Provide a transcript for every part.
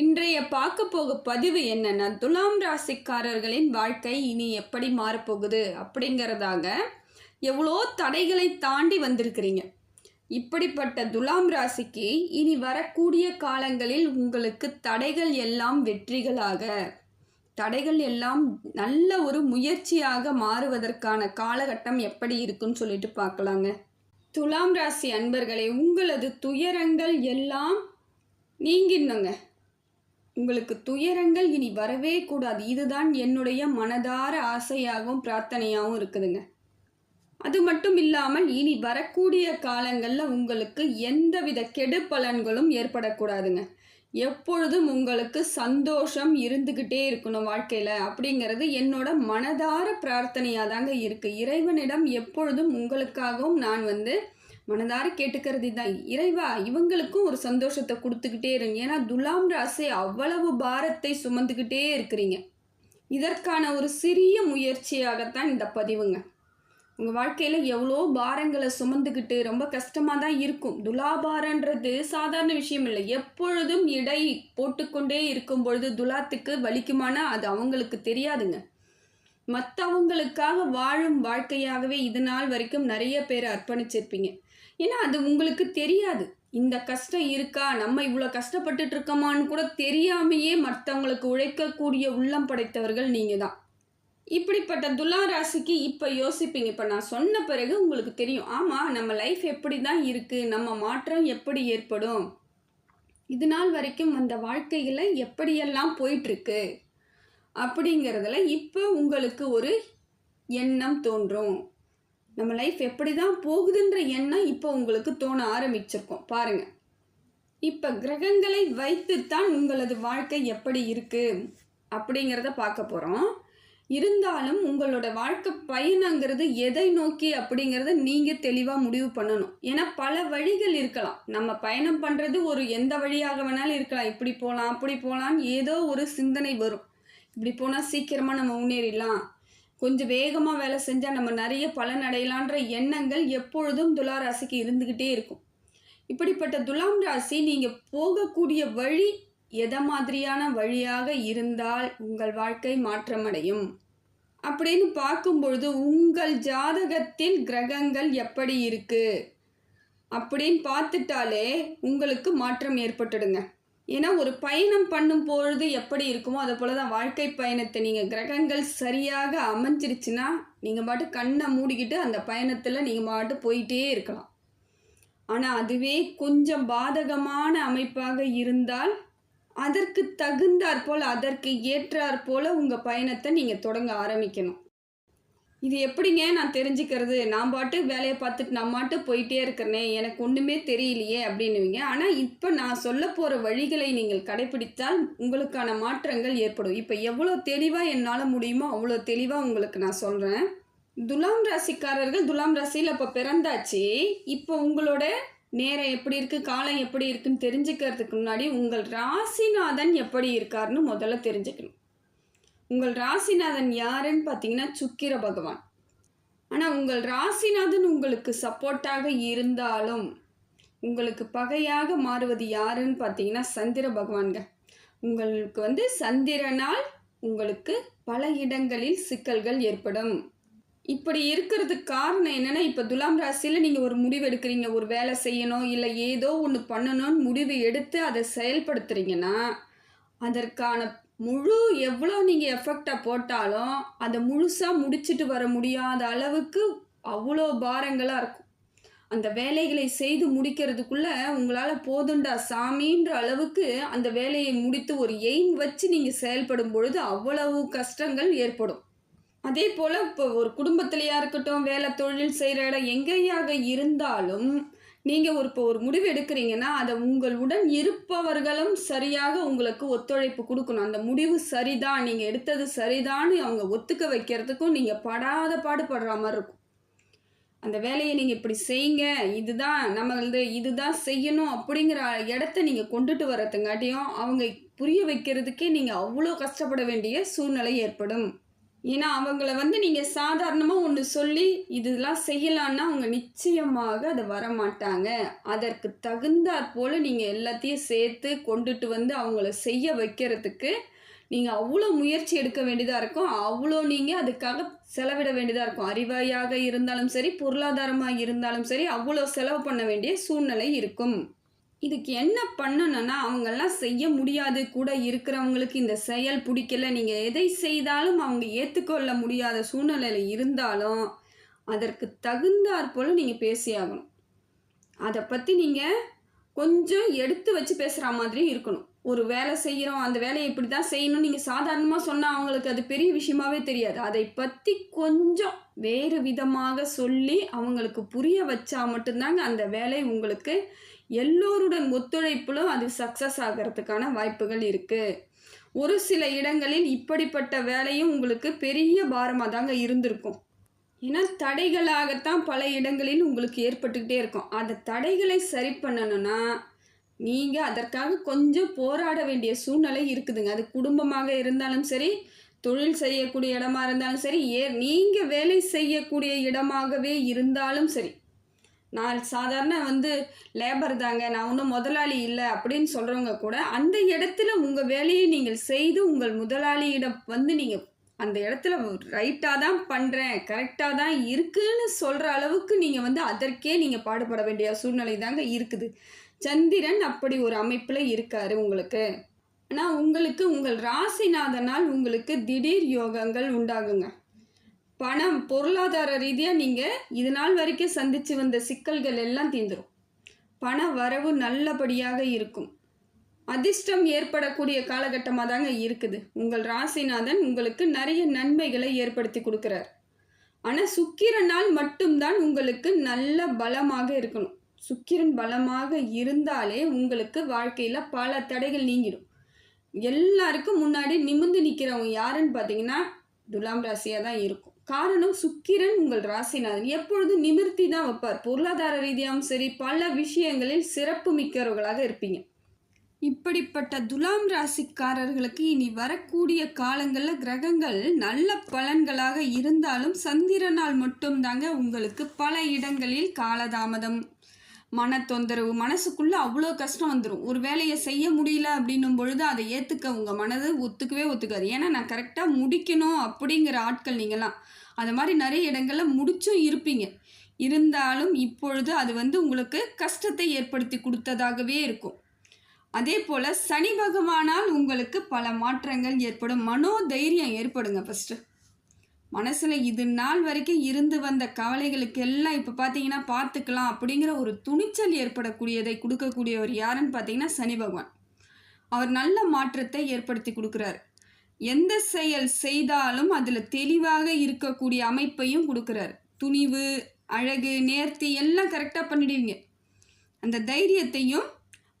இன்றைய பார்க்க போக பதிவு என்னன்னா துலாம் ராசிக்காரர்களின் வாழ்க்கை இனி எப்படி மாறப்போகுது அப்படிங்கிறதாக எவ்வளோ தடைகளை தாண்டி வந்திருக்கிறீங்க. இப்படிப்பட்ட துலாம் ராசிக்கு இனி வரக்கூடிய காலங்களில் உங்களுக்கு தடைகள் எல்லாம் வெற்றிகளாக தடைகள் எல்லாம் நல்ல ஒரு முயற்சியாக மாறுவதற்கான காலகட்டம் எப்படி இருக்குன்னு சொல்லிட்டு பார்க்கலாங்க. துலாம் ராசி அன்பர்களே உங்களது துயரங்கள் எல்லாம் நீங்கிடணுங்க. உங்களுக்கு துயரங்கள் இனி வரவே கூடாது. இதுதான் என்னுடைய மனதார ஆசையாகவும் பிரார்த்தனையாகவும் இருக்குதுங்க. அது மட்டும் இல்லாமல் இனி வரக்கூடிய காலங்களில் உங்களுக்கு எந்தவித கெடு பலன்களும் ஏற்படக்கூடாதுங்க. எப்பொழுதும் உங்களுக்கு சந்தோஷம் இருந்துக்கிட்டே இருக்கணும் வாழ்க்கையில். அப்படிங்கிறது என்னோட மனதார பிரார்த்தனையாக தாங்க இருக்குது இறைவனிடம் எப்பொழுதும் உங்களுக்காகவும் நான் வந்து மனதார கேட்டுக்கிறது தான் இறைவா இவங்களுக்கும் ஒரு சந்தோஷத்தை கொடுத்துக்கிட்டே இருங்க. ஏன்னா துலாம் ராசி அவ்வளவு பாரத்தை சுமந்துக்கிட்டே இருக்கிறீங்க. இதற்கான ஒரு சிறிய முயற்சியாகத்தான் இந்த பதிவுங்க. உங்கள் வாழ்க்கையில் எவ்வளோ பாரங்களை சுமந்துக்கிட்டு ரொம்ப கஷ்டமாக தான் இருக்கும். துலாபாரன்றது சாதாரண விஷயம் இல்லை. எப்பொழுதும் இடை போட்டுக்கொண்டே இருக்கும் பொழுது துலாத்துக்கு வலிக்குமானா அது அவங்களுக்கு தெரியாதுங்க. மற்றவங்களுக்காக வாழும் வாழ்க்கையாகவே இது நாள் வரைக்கும் நிறைய பேர் அர்ப்பணிச்சிருப்பீங்க. ஏன்னா அது உங்களுக்கு தெரியாது. இந்த கஷ்டம் இருக்கா? நம்ம இவ்வளோ கஷ்டப்பட்டுட்டு இருக்கோமான்னு கூட தெரியாமையே மற்றவங்களுக்கு உழைக்கக்கூடிய உள்ளம் படைத்தவர்கள் நீங்கள் தான் இப்படிப்பட்ட துலா ராசிக்கு இப்போ யோசிப்பீங்க. இப்போ நான் சொன்ன பிறகு உங்களுக்கு தெரியும். ஆமாம் நம்ம லைஃப் எப்படி தான் இருக்குது நம்ம மாற்றம் எப்படி ஏற்படும்? இது நாள் வரைக்கும் அந்த வாழ்க்கையில் எப்படியெல்லாம் போயிட்டுருக்கு அப்படிங்கிறதுல இப்போ உங்களுக்கு ஒரு எண்ணம் தோன்றும். நம்ம லைஃப் எப்படி தான் போகுதுன்ற எண்ணம் இப்போ உங்களுக்கு தோண ஆரம்பிச்சிருக்கோம். பாருங்கள் இப்போ கிரகங்களை வைத்துத்தான் உங்களது வாழ்க்கை எப்படி இருக்குது அப்படிங்கிறத பார்க்க போகிறோம் இருந்தாலும் உங்களோட வாழ்க்கை பயணங்கிறது எதை நோக்கி அப்படிங்கிறத நீங்கள் தெளிவாக முடிவு பண்ணணும். ஏன்னா பல வழிகள் இருக்கலாம். நம்ம பயணம் பண்ணுறது ஒரு எந்த வழியாக வேணாலும் இருக்கலாம். இப்படி போகலாம் அப்படி போகலான்னு ஏதோ ஒரு சிந்தனை வரும். இப்படி போனால் சீக்கிரமாக நம்ம முன்னேறிடலாம். கொஞ்சம் வேகமாக வேலை செஞ்சால் நம்ம நிறைய பலன் அடையலான்ற எண்ணங்கள் எப்பொழுதும் துலா ராசிக்கு இருந்துக்கிட்டே இருக்கும். இப்படிப்பட்ட துலாம் ராசி நீங்கள் போகக்கூடிய வழி எதை மாதிரியான வழியாக இருந்தால் உங்கள் வாழ்க்கை மாற்றமடையும். அப்படின்னு பார்க்கும்பொழுது உங்கள் ஜாதகத்தில் கிரகங்கள் எப்படி இருக்குது அப்படின்னு பார்த்துட்டாலே உங்களுக்கு மாற்றம் ஏற்பட்டுடுங்க. ஏன்னா ஒரு பயணம் பண்ணும் பொழுது எப்படி இருக்குமோ அதை போல தான் வாழ்க்கை பயணத்தை நீங்கள் கிரகங்கள் சரியாக அமைஞ்சிருச்சுன்னா நீங்கள் பாட்டு கண்ணை மூடிக்கிட்டு அந்த பயணத்தில் நீங்கள் பாட்டு போயிட்டே இருக்கலாம். ஆனால் அதுவே கொஞ்சம் பாதகமான அமைப்பாக இருந்தால் அதற்கு தகுந்தாற் போல் அதற்கு ஏற்றாற் போல் உங்கள் பயணத்தை நீங்கள் தொடங்க ஆரம்பிக்கணும். இது எப்படிங்க நான் தெரிஞ்சுக்கிறது? நான் பாட்டு வேலையை பார்த்துட்டு நான் மாட்டு போயிட்டே இருக்கிறனே எனக்கு ஒன்றுமே தெரியலையே அப்படின்னுவீங்க. ஆனால் இப்போ நான் சொல்ல போகிற வழிகளை நீங்கள் கடைபிடித்தால் உங்களுக்கான மாற்றங்கள் ஏற்படும். இப்போ எவ்வளோ தெளிவாக என்னால் முடியுமோ அவ்வளோ தெளிவாக உங்களுக்கு நான் சொல்கிறேன் துலாம் ராசிக்காரர்கள் துலாம் ராசியில் இப்போ பிறந்தாச்சு. இப்போ உங்களோட நேரம் எப்படி இருக்குது காலம் எப்படி இருக்குன்னு தெரிஞ்சுக்கிறதுக்கு முன்னாடி உங்கள் ராசிநாதன் எப்படி இருக்காருன்னு முதல்ல தெரிஞ்சுக்கணும். உங்கள் ராசிநாதன் யாருன்னு பார்த்தீங்கன்னா சுக்கிர பகவான். ஆனால் உங்கள் ராசிநாதன் உங்களுக்கு சப்போர்ட்டாக இருந்தாலும் உங்களுக்கு பகையாக மாறுவது யாருன்னு பார்த்தீங்கன்னா சந்திர பகவான்க உங்களுக்கு வந்து சந்திரனால் உங்களுக்கு பல இடங்களில் சிக்கல்கள் ஏற்படும். இப்படி இருக்கிறதுக்கு காரணம் என்னென்னா இப்போ துலாம் ராசியில் நீங்கள் ஒரு முடிவு எடுக்கிறீங்க. ஒரு வேலை செய்யணும் இல்லை ஏதோ ஒன்று பண்ணணும்னு முடிவு எடுத்து அதை செயல்படுத்துறீங்கன்னா அதற்கான முழு எவ்வளோ நீங்கள் எஃபெக்டாக போட்டாலும் அதை முழுசாக முடிச்சுட்டு வர முடியாத அளவுக்கு அவ்வளோ பாரங்களாக இருக்கும். அந்த வேலைகளை செய்து முடிக்கிறதுக்குள்ளே உங்களால் போதுண்டா சாமின்ற அளவுக்கு அந்த வேலையை முடித்து ஒரு எய்ம் வச்சு நீங்கள் செயல்படும் பொழுது அவ்வளவு கஷ்டங்கள் ஏற்படும். அதே போல் இப்போ ஒரு குடும்பத்துலையாக இருக்கட்டும் வேலை தொழில் செய்கிற இடம் எங்கேயாக இருந்தாலும் நீங்கள் ஒரு இப்போ ஒரு முடிவு எடுக்கிறீங்கன்னா அதை உங்களுடன் இருப்பவர்களும் சரியாக உங்களுக்கு ஒத்துழைப்பு கொடுக்கணும். அந்த முடிவு சரிதான். நீங்கள் எடுத்தது சரிதான்னு அவங்க ஒத்துக்க வைக்கிறதுக்கும் நீங்கள் படாத பாடுபடுற மாதிரி இருக்கும். அந்த வேலையை நீங்கள் இப்படி செய்யுங்க. இதுதான் நம்ம வந்து இதுதான் செய்யணும் அப்படிங்கிற இடத்த நீங்கள் கொண்டுட்டு வர்றதுங்காட்டியும் அவங்க புரிய வைக்கிறதுக்கே நீங்கள் அவ்வளோ கஷ்டப்பட வேண்டிய சூழ்நிலை ஏற்படும். ஏன்னா அவங்கள வந்து நீங்கள் சாதாரணமாக ஒன்று சொல்லி இதெல்லாம் செய்யலான்னா அவங்க நிச்சயமாக அதை வரமாட்டாங்க. அதற்கு தகுந்தாற் போல் நீங்கள் எல்லாத்தையும் சேர்த்து கொண்டுட்டு வந்து அவங்கள செய்ய வைக்கிறதுக்கு நீங்கள் அவ்வளோ முயற்சி எடுக்க வேண்டியதாக இருக்கும். அவ்வளோ நீங்கள் அதுக்காக செலவிட வேண்டியதாக இருக்கும். அறிவாயாக இருந்தாலும் சரி பொருளாதாரமாக இருந்தாலும் சரி அவ்வளோ செலவு பண்ண வேண்டிய சூழ்நிலை இருக்கும். இதுக்கு என்ன பண்ணணும்னா அவங்கெல்லாம் செய்ய முடியாது. கூட இருக்கிறவங்களுக்கு இந்த செயல் பிடிக்கல. நீங்கள் எதை செய்தாலும் அவங்க ஏற்றுக்கொள்ள முடியாத சூழ்நிலையில் இருந்தாலும் அதற்கு தகுந்தாற் போல் நீங்கள் பேசியாகணும் அதை பற்றி நீங்கள் கொஞ்சம் எடுத்து வச்சு பேசுகிற மாதிரி இருக்கணும். ஒரு வேலை செய்கிறோம் அந்த வேலையை இப்படி தான் செய்யணும் நீங்கள் சாதாரணமாக சொன்னால் அவங்களுக்கு அது பெரிய விஷயமாவே தெரியாது. அதை பற்றி கொஞ்சம் வேறு விதமாக சொல்லி அவங்களுக்கு புரிய வச்சா மட்டும்தாங்க அந்த வேலை உங்களுக்கு எல்லோருடன் ஒத்துழைப்பிலும் அது சக்ஸஸ் ஆகிறதுக்கான வாய்ப்புகள் இருக்குது ஒரு சில இடங்களில் இப்படிப்பட்ட வேலையும் உங்களுக்கு பெரிய பாரமாக தாங்க இருந்திருக்கும். ஏன்னா தடைகளாகத்தான் பல இடங்களில் உங்களுக்கு ஏற்பட்டுக்கிட்டே இருக்கும். அந்த தடைகளை சரி பண்ணணும்னா நீங்கள் அதற்காக கொஞ்சம் போராட வேண்டிய சூழ்நிலை இருக்குதுங்க. அது குடும்பமாக இருந்தாலும் சரி தொழில் செய்யக்கூடிய இடமா இருந்தாலும் சரி ஏ நீங்கள் வேலை செய்யக்கூடிய இடமாகவே இருந்தாலும் சரி நான் சாதாரண வந்து லேபர் தாங்க. நான் ஒன்றும் முதலாளி இல்லை அப்படின்னு சொல்கிறவங்க கூட அந்த இடத்துல உங்கள் வேலையை நீங்கள் செய்து உங்கள் முதலாளியிடம் வந்து நீங்கள் அந்த இடத்துல ரைட்டாக தான் பண்ணுறேன் கரெக்டாக தான் இருக்குன்னு சொல்கிற அளவுக்கு நீங்கள் வந்து அதற்கே நீங்கள் பாடுபட வேண்டிய சூழ்நிலை தாங்க இருக்குது. சந்திரன் அப்படி ஒரு அமைப்பில் இருக்காரு உங்களுக்கு. ஆனால் உங்களுக்கு உங்கள் ராசிநாதனால் உங்களுக்கு திடீர் யோகங்கள் உண்டாகுங்க. பணம் பொருளாதார ரீதியாக நீங்கள் இது நாள் வரைக்கும் சந்தித்து வந்த சிக்கல்கள் எல்லாம் தீந்துடும் பண வரவு நல்லபடியாக இருக்கும். அதிர்ஷ்டம் ஏற்படக்கூடிய காலகட்டமாக தாங்க இருக்குது. உங்கள் ராசிநாதன் உங்களுக்கு நிறைய நன்மைகளை ஏற்படுத்தி கொடுக்குறார். ஆனால் சுக்கிரனால் மட்டும்தான் உங்களுக்கு நல்ல பலமாக இருக்கணும். சுக்கிரன் பலமாக இருந்தாலே உங்களுக்கு வாழ்க்கையில் பல தடைகள் நீங்கிடும். எல்லாருக்கும் முன்னாடி நிமிந்து நிற்கிறவங்க யாருன்னு பார்த்தீங்கன்னா துலாம் ராசியாக தான் இருக்கும். காரணம் சுக்கிரன் உங்கள் ராசிநாதன். எப்பொழுது நிமிர்த்தி தான் வைப்பார்? பொருளாதார ரீதியாகவும் சரி பல விஷயங்களில் சிறப்பு மிக்கவர்களாக இருப்பீங்க. இப்படிப்பட்ட துலாம் ராசிக்காரர்களுக்கு இனி வரக்கூடிய காலங்களில் கிரகங்கள் நல்ல பலன்களாக இருந்தாலும் சந்திரனால் மட்டும்தாங்க உங்களுக்கு பல இடங்களில் காலதாமதம். மன தொந்தரவு மனசுக்குள்ளே அவ்வளோ கஷ்டம் வந்துடும் ஒரு வேலையை செய்ய முடியல அப்படின்னும் பொழுது அதை ஏற்றுக்க உங்கள் மனது ஒத்துக்கவே ஒத்துக்காது. ஏன்னா நான் கரெக்டாக முடிக்கணும் அப்படிங்கிற ஆட்கள் நீங்களாம் அது மாதிரி நிறைய இடங்களில் முடிச்சும் இருப்பீங்க. இருந்தாலும் இப்பொழுது அது வந்து உங்களுக்கு கஷ்டத்தை ஏற்படுத்தி கொடுத்ததாகவே இருக்கும். அதே போல் சனி பகவானால் உங்களுக்கு பல மாற்றங்கள் ஏற்படும். மனோ தைரியம் ஏற்படுங்க ஃபஸ்ட்டு மனசில் இது நாள் வரைக்கும் இருந்து வந்த கவலைகளுக்கு எல்லாம் இப்போ பார்த்தீங்கன்னா பார்த்துக்கலாம் அப்படிங்கிற ஒரு துணிச்சல் ஏற்படக்கூடியதை கொடுக்கக்கூடியவர் யாருன்னு பார்த்தீங்கன்னா சனி பகவான். அவர் நல்ல மாற்றத்தை ஏற்படுத்தி கொடுக்குறார். எந்த செயல் செய்தாலும் அதில் தெளிவாக இருக்கக்கூடிய அமைப்பையும் கொடுக்குறாரு. துணிவு அழகு நேர்த்தி எல்லாம் கரெக்டாக பண்ணிடுவீங்க. அந்த தைரியத்தையும்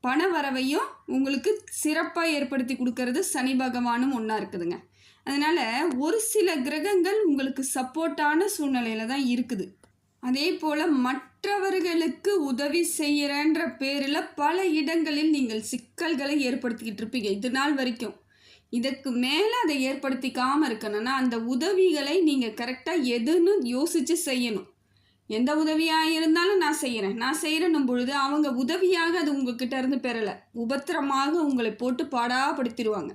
பண வரவையும் உங்களுக்கு சிறப்பாக ஏற்படுத்தி கொடுக்கறது சனி பகவானும் ஒன்றா இருக்குதுங்க. அதனால் ஒரு சில கிரகங்கள் உங்களுக்கு சப்போர்ட்டான சூழ்நிலையில் தான் இருக்குது. அதே போல் மற்றவர்களுக்கு உதவி செய்கிறன்ற பேரில் பல இடங்களில் நீங்கள் சிக்கல்களை ஏற்படுத்திக்கிட்டு இருப்பீங்க. இது நாள் வரைக்கும். இதற்கு மேலே அதை ஏற்படுத்திக்காமல் இருக்கணும்னா அந்த உதவிகளை நீங்கள் கரெக்டாக எதுன்னு யோசித்து செய்யணும். எந்த உதவியாக இருந்தாலும் நான் செய்கிறேன் நான் செய்கிறேன்னும் பொழுது அவங்க உதவியாக அது உங்ககிட்ட இருந்து பெறலை. உபத்திரமாக உங்களை போட்டு பாடாப்படுத்திடுவாங்க.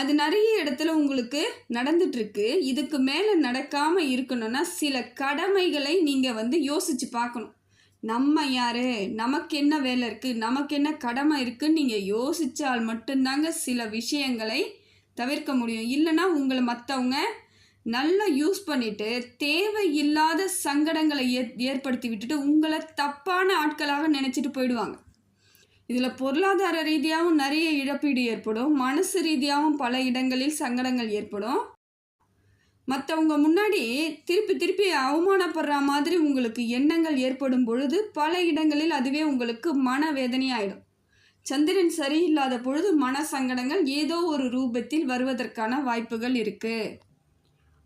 அது நிறைய இடத்துல உங்களுக்கு நடந்துட்டுருக்கு. இதுக்கு மேலே நடக்காமல் இருக்கணும்னா சில கடமைகளை நீங்கள் வந்து யோசித்து பார்க்கணும். நம்ம யார்? நமக்கு என்ன வேலை இருக்குது நமக்கு என்ன கடமை இருக்குதுன்னு நீங்கள் யோசித்தால் மட்டும்தாங்க சில விஷயங்களை தவிர்க்க முடியும். இல்லைன்னா உங்களை மற்றவங்க நல்லா யூஸ் பண்ணிவிட்டு தேவையில்லாத சங்கடங்களை ஏற் ஏற்படுத்தி விட்டுட்டு உங்களை தப்பான ஆட்களாக நினச்சிட்டு போயிடுவாங்க. இதில் பொருளாதார ரீதியாகவும் நிறைய இழப்பீடு ஏற்படும். மனசு ரீதியாகவும் பல இடங்களில் சங்கடங்கள் ஏற்படும். மற்றவங்க முன்னாடி திருப்பி திருப்பி அவமானப்படுற மாதிரி உங்களுக்கு எண்ணங்கள் ஏற்படும் பொழுது பல இடங்களில் அதுவே உங்களுக்கு மனவேதனையாயிடும். சந்திரன் சரியில்லாத பொழுது மன சங்கடங்கள் ஏதோ ஒரு ரூபத்தில் வருவதற்கான வாய்ப்புகள் இருக்குது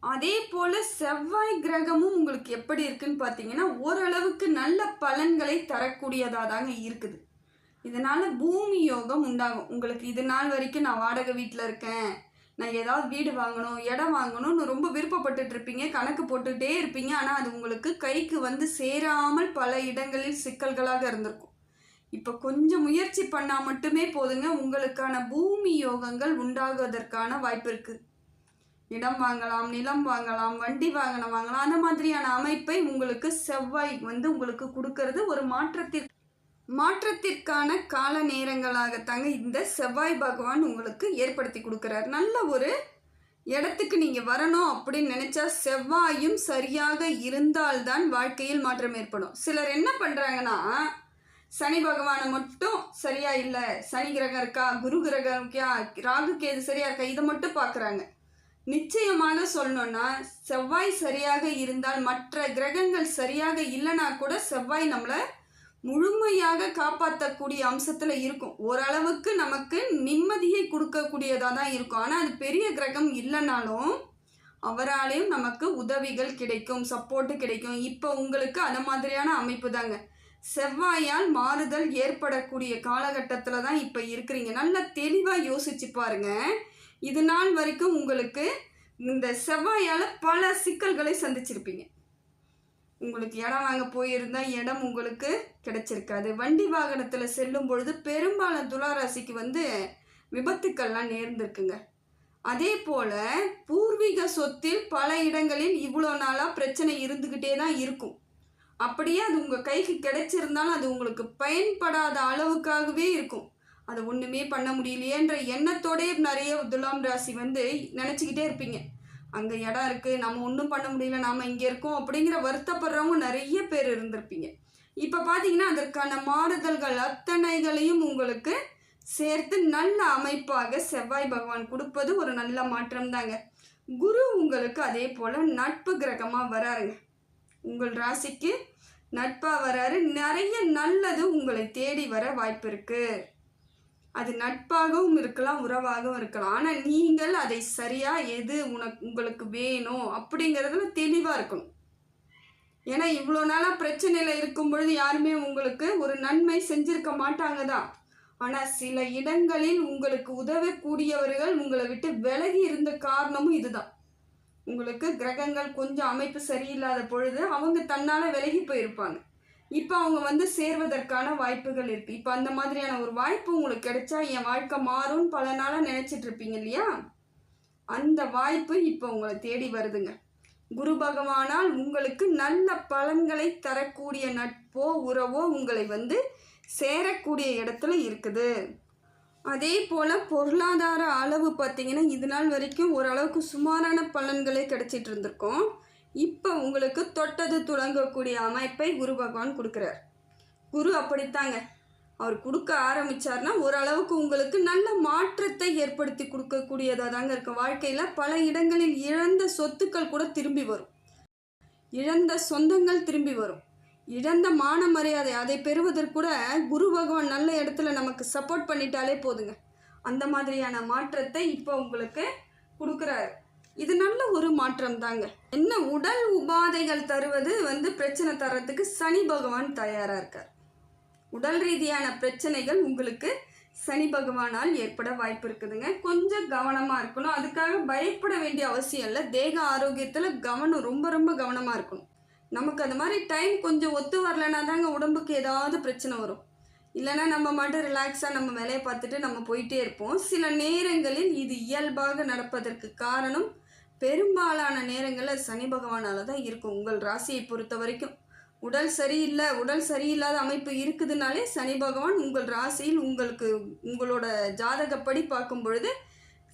அதே போல் செவ்வாய் கிரகமும் உங்களுக்கு எப்படி இருக்குன்னு பார்த்தீங்கன்னா ஓரளவுக்கு நல்ல பலன்களை தரக்கூடியதாக தாங்க இருக்குது. இதனால் பூமி யோகம் உண்டாகும். உங்களுக்கு இது நாள் வரைக்கும் நான் வாடகை வீட்டில் இருக்கேன். நான் ஏதாவது வீடு வாங்கணும் இடம் வாங்கணும்னு ரொம்ப விருப்பப்பட்டுட்டு இருப்பீங்க. கணக்கு போட்டுகிட்டே இருப்பீங்க. ஆனால் அது உங்களுக்கு கைக்கு வந்து சேராமல் பல இடங்களில் சிக்கல்களாக இருந்திருக்கும். இப்போ கொஞ்சம் முயற்சி பண்ணால் மட்டுமே போதுங்க. உங்களுக்கான பூமி யோகங்கள் உண்டாகுவதற்கான வாய்ப்பு இருக்குது இடம் வாங்கலாம் நிலம் வாங்கலாம் வண்டி வாகனம் வாங்கலாம். அந்த மாதிரியான அமைப்பை உங்களுக்கு செவ்வாய் வந்து உங்களுக்கு கொடுக்கறது ஒரு மாற்றத்திற்கு மாற்றத்திற்கான கால நேரங்களாக தாங்க இந்த செவ்வாய் பகவான் உங்களுக்கு ஏற்படுத்தி கொடுக்குறார். நல்ல ஒரு இடத்துக்கு நீங்கள் வரணும் அப்படின்னு நினச்சா செவ்வாயும் சரியாக இருந்தால்தான் வாழ்க்கையில் மாற்றம் ஏற்படும். சிலர் என்ன பண்ணுறாங்கன்னா சனி பகவானை மட்டும் சரியா இல்லை சனி கிரகம் இருக்கா குரு கிரகம் இருக்கா ராகு கேது சரியா இருக்கா இதை மட்டும் பார்க்குறாங்க நிச்சயமாக சொல்லணும்னா செவ்வாய் சரியாக இருந்தால் மற்ற கிரகங்கள் சரியாக இல்லைனா கூட செவ்வாய் நம்மளை முழுமையாக காப்பாற்றக்கூடிய அம்சத்தில் இருக்கும். ஓரளவுக்கு நமக்கு நிம்மதியை கொடுக்கக்கூடியதாக தான் இருக்கும். ஆனால் அது பெரிய கிரகம் இல்லைனாலும் அவராலேயும் நமக்கு உதவிகள் கிடைக்கும் சப்போர்ட்டு கிடைக்கும். இப்போ உங்களுக்கு அந்த மாதிரியான அமைப்பு தாங்க. செவ்வாயால் மாறுதல் ஏற்படக்கூடிய காலகட்டத்தில் தான் இப்போ இருக்கிறீங்க. நல்லா தெளிவாக யோசிச்சு பாருங்க. இது நாள் வரைக்கும் உங்களுக்கு இந்த செவ்வாயால் பல சிக்கல்களை சந்திச்சிருப்பீங்க. உங்களுக்கு இடம் வாங்க போயிருந்தால் இடம் உங்களுக்கு கிடைச்சிருக்காது. வண்டி வாகனத்தில் செல்லும் பொழுது பெரும்பாலும் துளாராசிக்கு வந்து விபத்துக்கள்லாம் நேர்ந்திருக்குங்க. அதே போல் பூர்வீக சொத்தில் பல இடங்களில் இவ்வளோ நாளாக பிரச்சனை இருந்துக்கிட்டே தான் இருக்கும். அப்படியே அது உங்கள் கைக்கு கிடைச்சிருந்தாலும் அது உங்களுக்கு பயன்படாத அளவுக்காகவே இருக்கும். அதை ஒன்றுமே பண்ண முடியலையேன்ற எண்ணத்தோடே நிறைய துலாம் ராசி வந்து நினச்சிக்கிட்டே இருப்பீங்க. அங்கே இடம் இருக்குது நம்ம ஒன்றும் பண்ண முடியல நாம் இங்கே இருக்கோம் அப்படிங்கிற வருத்தப்படுறவங்க நிறைய பேர் இருந்திருப்பீங்க. இப்போ பார்த்தீங்கன்னா அதற்கான மாறுதல்கள் அத்தனைகளையும் உங்களுக்கு சேர்த்து நல்ல அமைப்பாக செவ்வாய் பகவான் கொடுப்பது ஒரு நல்ல மாற்றம் தாங்க குரு உங்களுக்கு அதே போல் நட்பு கிரகமாக வராருங்க. உங்கள் ராசிக்கு நட்பாக வராரு. நிறைய நல்லது உங்களை தேடி வர வாய்ப்பு இருக்குது அது நட்பாகவும் இருக்கலாம் உறவாகவும் இருக்கலாம். ஆனால் நீங்கள் அதை சரியாக எது உனக்கு உங்களுக்கு வேணும் அப்படிங்கிறதுல தெளிவாக இருக்கணும். ஏன்னா இவ்வளோ நாளாக பிரச்சனையில் இருக்கும் பொழுது யாருமே உங்களுக்கு ஒரு நன்மை செஞ்சுருக்க மாட்டாங்க தான் ஆனால் சில இடங்களில் உங்களுக்கு உதவக்கூடியவர்கள் உங்களை விட்டு விலகி இருந்த காரணமும் இதுதான். உங்களுக்கு கிரகங்கள் கொஞ்சம் அமைப்பு சரியில்லாத பொழுது அவங்க தன்னால் விலகி போயிருப்பாங்க. இப்போ அவங்க வந்து சேர்வதற்கான வாய்ப்புகள் இருக்குது இப்போ அந்த மாதிரியான ஒரு வாய்ப்பு உங்களுக்கு கிடைச்சா என் வாழ்க்கை மாறும்னு பல நாளாக நினச்சிட்டு இருப்பீங்க இல்லையா? அந்த வாய்ப்பு இப்போ உங்களை தேடி வருதுங்க. குரு பகவானால் உங்களுக்கு நல்ல பலன்களை தரக்கூடிய நட்போ உறவோ உங்களை வந்து சேரக்கூடிய இடத்துல இருக்குது. அதே போல் பொருளாதார அளவு பார்த்தீங்கன்னா இது நாள் வரைக்கும் ஓரளவுக்கு சுமாரான பலன்களே கிடைச்சிட்டு இருந்திருக்கோம். இப்போ உங்களுக்கு தொட்டது துளங்கக்கூடிய அமைப்பை குரு பகவான் கொடுக்குறார். குரு அப்படித்தாங்க. அவர் கொடுக்க ஆரம்பித்தார்னா ஓரளவுக்கு உங்களுக்கு நல்ல மாற்றத்தை ஏற்படுத்தி கொடுக்கக்கூடியதாக தாங்க இருக்கும் வாழ்க்கையில் பல இடங்களில் இழந்த சொத்துக்கள் கூட திரும்பி வரும். இழந்த சொந்தங்கள் திரும்பி வரும். இழந்த மான மரியாதை அதை பெறுவதற்கூட குரு பகவான் நல்ல இடத்துல நமக்கு சப்போர்ட் பண்ணிட்டாலே போதுங்க. அந்த மாதிரியான மாற்றத்தை இப்போ உங்களுக்கு கொடுக்குறாரு. இது நல்ல ஒரு மாற்றம் தாங்க என்ன உடல் உபாதைகள் தருவது வந்து பிரச்சனை தர்றதுக்கு சனி பகவான் தயாராக இருக்கார். உடல் ரீதியான பிரச்சனைகள் உங்களுக்கு சனி பகவானால் ஏற்பட வாய்ப்பு இருக்குதுங்க. கொஞ்சம் கவனமாக இருக்கணும். அதுக்காக பயப்பட வேண்டிய அவசியம் இல்லை. தேக ஆரோக்கியத்தில் கவனம் ரொம்ப ரொம்ப கவனமாக இருக்கணும். நமக்கு அந்த மாதிரி டைம் கொஞ்சம் ஒத்து வரலனா தாங்க உடம்புக்கு ஏதாவது பிரச்சனை வரும். இல்லைன்னா நம்ம மட்டும் ரிலாக்ஸாக நம்ம வேலையை பார்த்துட்டு நம்ம போயிட்டே இருப்போம். சில நேரங்களில் இது இயல்பாக நடப்பதற்கு காரணம் பெரும்பாலான நேரங்களில் சனி பகவானால் தான் இருக்கும். உங்கள் ராசியை பொறுத்த வரைக்கும் உடல் சரியில்லை உடல் சரியில்லாத அமைப்பு இருக்குதுனாலே சனி பகவான் உங்கள் ராசியில் உங்களுக்கு உங்களோட ஜாதகப்படி பார்க்கும் பொழுது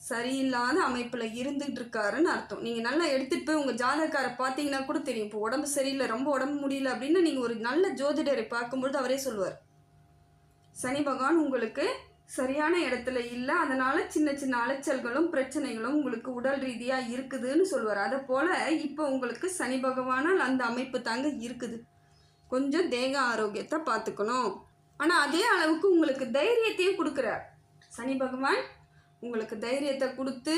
சரியில்லாத அமைப்பில் இருந்துகிட்டு இருக்காருன்னு அர்த்தம். நீங்கள் நல்லா எடுத்துகிட்டு போய் உங்கள் ஜாதகக்காரை பார்த்தீங்கன்னா கூட தெரியும். இப்போ உடம்பு சரியில்லை ரொம்ப உடம்பு முடியல அப்படின்னு நீங்கள் ஒரு நல்ல ஜோதிடரை பார்க்கும்பொழுது அவரே சொல்லுவார். சனி பகவான் உங்களுக்கு சரியான இடத்துல இல்லை. அதனால் சின்ன சின்ன அலைச்சல்களும் பிரச்சனைகளும் உங்களுக்கு உடல் ரீதியாக இருக்குதுன்னு சொல்லுவார் அதை போல் இப்போ உங்களுக்கு சனி பகவானால் அந்த அமைப்பு தாங்க இருக்குது. கொஞ்சம் தேக ஆரோக்கியத்தை பார்த்துக்கணும். ஆனால் அதே அளவுக்கு உங்களுக்கு தைரியத்தையும் கொடுக்குறார். சனி பகவான் உங்களுக்கு தைரியத்தை கொடுத்து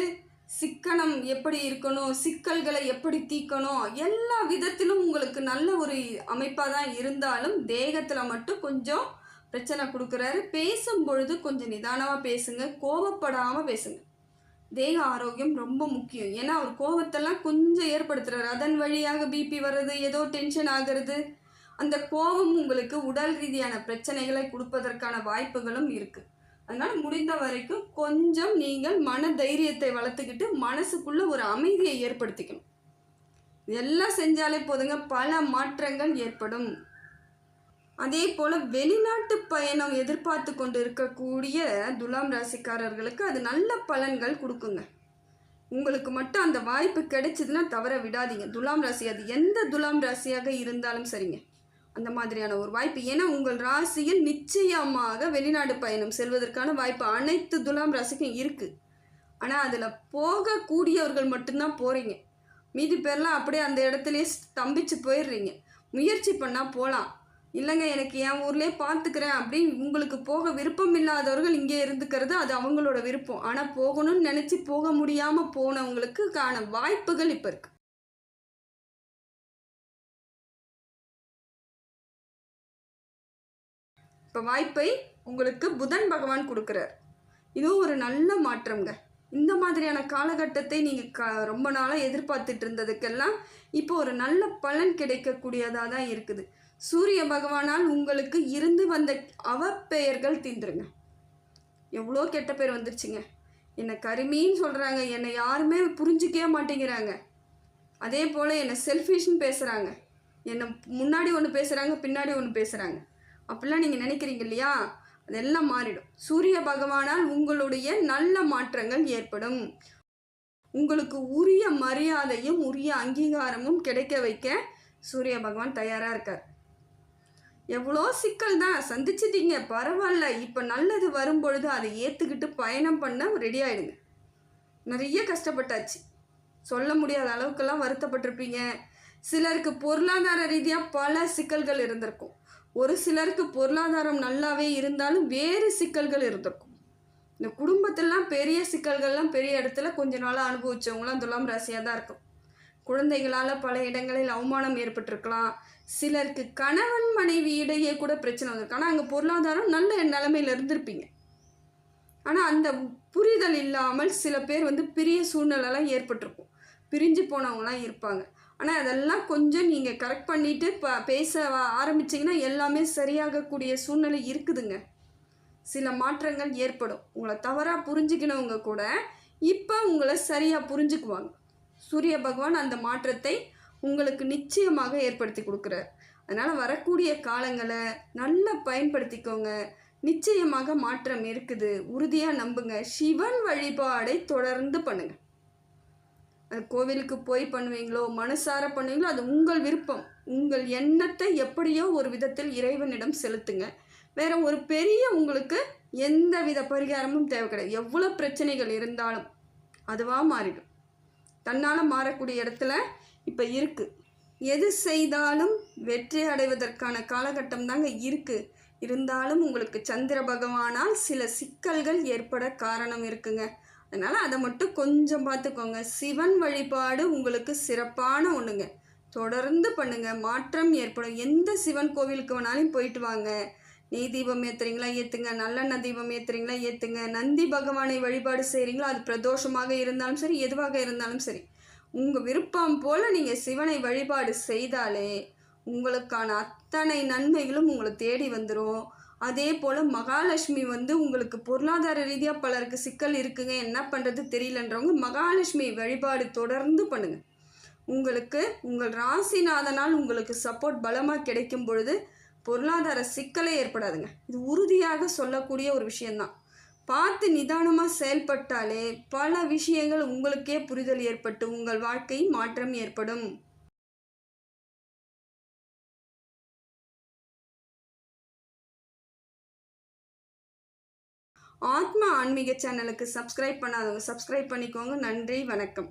சிக்கனம் எப்படி இருக்கணும் சிக்கல்களை எப்படி தீக்கணும் எல்லா விதத்திலும் உங்களுக்கு நல்ல ஒரு அமைப்பாக தான் இருந்தாலும் தேகத்தில் மட்டும் கொஞ்சம் பிரச்சனை கொடுக்குறாரு. பேசும் பொழுது கொஞ்சம் நிதானமாக பேசுங்க. கோபப்படாமல் பேசுங்க. தேக ஆரோக்கியம் ரொம்ப முக்கியம். ஏன்னா அவர் கோவத்தெல்லாம் கொஞ்சம் ஏற்படுத்துறாரு. அதன் வழியாக பிபி வர்றது ஏதோ டென்ஷன் ஆகிறது. அந்த கோபம் உங்களுக்கு உடல் ரீதியான பிரச்சனைகளை கொடுப்பதற்கான வாய்ப்புகளும் இருக்குது அதனால் முடிந்த வரைக்கும் கொஞ்சம் நீங்கள் மன தைரியத்தை வளர்த்துக்கிட்டு மனசுக்குள்ளே ஒரு அமைதியை ஏற்படுத்திக்கணும். இதெல்லாம் செஞ்சாலே போதுங்க. பல மாற்றங்கள் ஏற்படும். அதே போல் வெளிநாட்டு பயணம் எதிர்பார்த்து கொண்டு இருக்கக்கூடிய துலாம் ராசிக்காரர்களுக்கு அது நல்ல பலன்கள் கொடுக்குங்க. உங்களுக்கு மட்டும் அந்த வாய்ப்பு கிடைச்சதுன்னா தவற விடாதீங்க. துலாம் ராசி அது எந்த துலாம் ராசியாக இருந்தாலும் சரிங்க. அந்த மாதிரியான ஒரு வாய்ப்பு. ஏன்னா உங்கள் ராசியில் நிச்சயமாக வெளிநாடு பயணம் செல்வதற்கான வாய்ப்பு அனைத்து துலாம் ராசிக்கும் இருக்குது ஆனால் அதில் போகக்கூடியவர்கள் மட்டும்தான் போகிறீங்க மீதி பேர்லாம் அப்படியே அந்த இடத்துலையே ஸ்தம்பிச்சு போயிடுறீங்க. முயற்சி பண்ணால் போகலாம் இல்லைங்க எனக்கு என் ஊர்லேயே பார்த்துக்கிறேன் அப்படின்னு உங்களுக்கு போக விருப்பம் இல்லாதவர்கள் இங்கே இருந்துக்கிறது அது அவங்களோட விருப்பம். ஆனால் போகணும்னு நினச்சி போக முடியாமல் போனவங்களுக்கு காண வாய்ப்புகள் இப்போ இருக்கு. இப்போ வாய்ப்பை உங்களுக்கு புதன் பகவான் கொடுக்குறார். இதுவும் ஒரு நல்ல மாற்றம்ங்க. இந்த மாதிரியான காலகட்டத்தை நீங்கள் க ரொம்ப நாளாக எதிர்பார்த்துட்டு இருந்ததுக்கெல்லாம் இப்போ ஒரு நல்ல பலன் கிடைக்கக்கூடியதாக தான் இருக்குது. சூரிய பகவானால் உங்களுக்கு இருந்து வந்த அவப்பெயர்கள் தீந்துருங்க. எவ்வளோ கெட்ட பேர் வந்துருச்சுங்க. என்னை கருமின்னு சொல்கிறாங்க என்னை யாருமே புரிஞ்சிக்கவே மாட்டேங்கிறாங்க. அதே போல் என்னை செல்ஃபிஷ்னு பேசுகிறாங்க என்னை முன்னாடி ஒன்று பேசுகிறாங்க பின்னாடி ஒன்று பேசுகிறாங்க அப்படிலாம் நீங்கள் நினைக்கிறீங்க இல்லையா? அதெல்லாம் மாறிடும். சூரிய பகவானால் உங்களுடைய நல்ல மாற்றங்கள் ஏற்படும். உங்களுக்கு உரிய மரியாதையும் உரிய அங்கீகாரமும் கிடைக்க வைக்க சூரிய பகவான் தயாராக இருக்கார். எவ்வளோ சிக்கல் தான் சந்திச்சிட்டீங்க பரவாயில்ல இப்போ நல்லது வரும்பொழுது அதை ஏற்றுக்கிட்டு பயணம் பண்ண ரெடி ஆகிடுங்க நிறைய கஷ்டப்பட்டாச்சு. சொல்ல முடியாத அளவுக்கெல்லாம் வருத்தப்பட்டிருப்பீங்க. சிலருக்கு பொருளாதார ரீதியாக பல சிக்கல்கள் இருந்திருக்கும். ஒரு சிலருக்கு பொருளாதாரம் நல்லாவே இருந்தாலும் வேறு சிக்கல்கள் இருந்திருக்கும். இந்த குடும்பத்திலாம் பெரிய சிக்கல்கள்லாம் பெரிய இடத்துல கொஞ்ச நாளாக அனுபவிச்சவங்களாம் துலாம் ராசியாக தான் இருக்கும். குழந்தைகளால் பல இடங்களில் அவமானம் ஏற்பட்டிருக்கலாம். சிலருக்கு கணவன் மனைவி இடையே கூட பிரச்சனை வந்திருக்கு. ஆனால் அங்கே பொருளாதாரம் நல்ல நிலைமையில் இருந்திருப்பீங்க. ஆனால் அந்த புரிதல் இல்லாமல் சில பேர் வந்து பெரிய சூழ்நிலைலாம் ஏற்பட்டிருக்கும். பிரிஞ்சு போனவங்களாம் இருப்பாங்க. ஆனால் அதெல்லாம் கொஞ்சம் நீங்கள் கரெக்ட் பண்ணிவிட்டு ப பேச ஆரம்பிச்சிங்கன்னா எல்லாமே சரியாகக்கூடிய சூழ்நிலை இருக்குதுங்க. சில மாற்றங்கள் ஏற்படும். உங்களை தவறாக புரிஞ்சுக்கினவங்க கூட இப்போ உங்களை சரியாக புரிஞ்சுக்குவாங்க. சூரிய பகவான் அந்த மாற்றத்தை உங்களுக்கு நிச்சயமாக ஏற்படுத்தி கொடுக்குறார். அதனால் வரக்கூடிய காலங்களை நல்லா பயன்படுத்திக்கோங்க. நிச்சயமாக மாற்றம் இருக்குது. உறுதியாக நம்புங்க. சிவன் வழிபாடை தொடர்ந்து பண்ணுங்கள் அது கோவிலுக்கு போய் பண்ணுவீங்களோ மனசார பண்ணுவீங்களோ அது உங்கள் விருப்பம். உங்கள் எண்ணத்தை எப்படியோ ஒரு விதத்தில் இறைவனிடம் செலுத்துங்க. வேற ஒரு பெரிய உங்களுக்கு எந்த வித பரிகாரமும் தேவை கிடையாது. எவ்வளோ பிரச்சனைகள் இருந்தாலும் அதுவாக மாறிடும். தன்னால் மாறக்கூடிய இடத்துல இப்போ இருக்குது எது செய்தாலும் வெற்றி அடைவதற்கான காலகட்டம் தாங்க இருக்குது இருந்தாலும் உங்களுக்கு சந்திர பகவானால் சில சிக்கல்கள் ஏற்பட காரணம் இருக்குங்க. அதனால் அதை மட்டும் கொஞ்சம் பார்த்துக்கோங்க சிவன் வழிபாடு உங்களுக்கு சிறப்பான ஒன்றுங்க தொடர்ந்து பண்ணுங்க. மாற்றம் ஏற்படும். எந்த சிவன் கோவிலுக்கு வேணாலும் போயிட்டு வாங்க. நெய் தீபம் ஏற்றுறீங்களா ஏற்றுங்க நல்லெண்ணெய் தீபம் ஏற்றுறீங்களா ஏற்றுங்க நந்தி பகவானை வழிபாடு செய்கிறீங்களா அது பிரதோஷமாக இருந்தாலும் சரி எதுவாக இருந்தாலும் சரி. உங்கள் விருப்பம் போல் நீங்கள் சிவனை வழிபாடு செய்தாலே உங்களுக்கான அத்தனை நன்மைகளும் உங்களை தேடி வந்துடும் அதே போல் மகாலட்சுமி வந்து உங்களுக்கு பொருளாதார ரீதியாக பலருக்கு சிக்கல் இருக்குங்க. என்ன பண்ணுறது தெரியலன்றவங்க மகாலட்சுமி வழிபாடு தொடர்ந்து பண்ணுங்கள் உங்களுக்கு உங்கள் ராசிநாதனால் உங்களுக்கு சப்போர்ட் பலமாக கிடைக்கும் பொழுது பொருளாதார சிக்கலே ஏற்படாதுங்க. இது உறுதியாக சொல்லக்கூடிய ஒரு விஷயந்தான் பார்த்து நிதானமாக செயல்பட்டாலே பல விஷயங்கள் உங்களுக்கே புரிதல் ஏற்பட்டு உங்கள் வாழ்க்கை மாற்றம் ஏற்படும். ஆத்மா ஆன்மீக சேனலுக்கு சப்ஸ்கிரைப் பண்ணாதவங்க சப்ஸ்கிரைப் பண்ணிக்கோங்க. நன்றி வணக்கம்.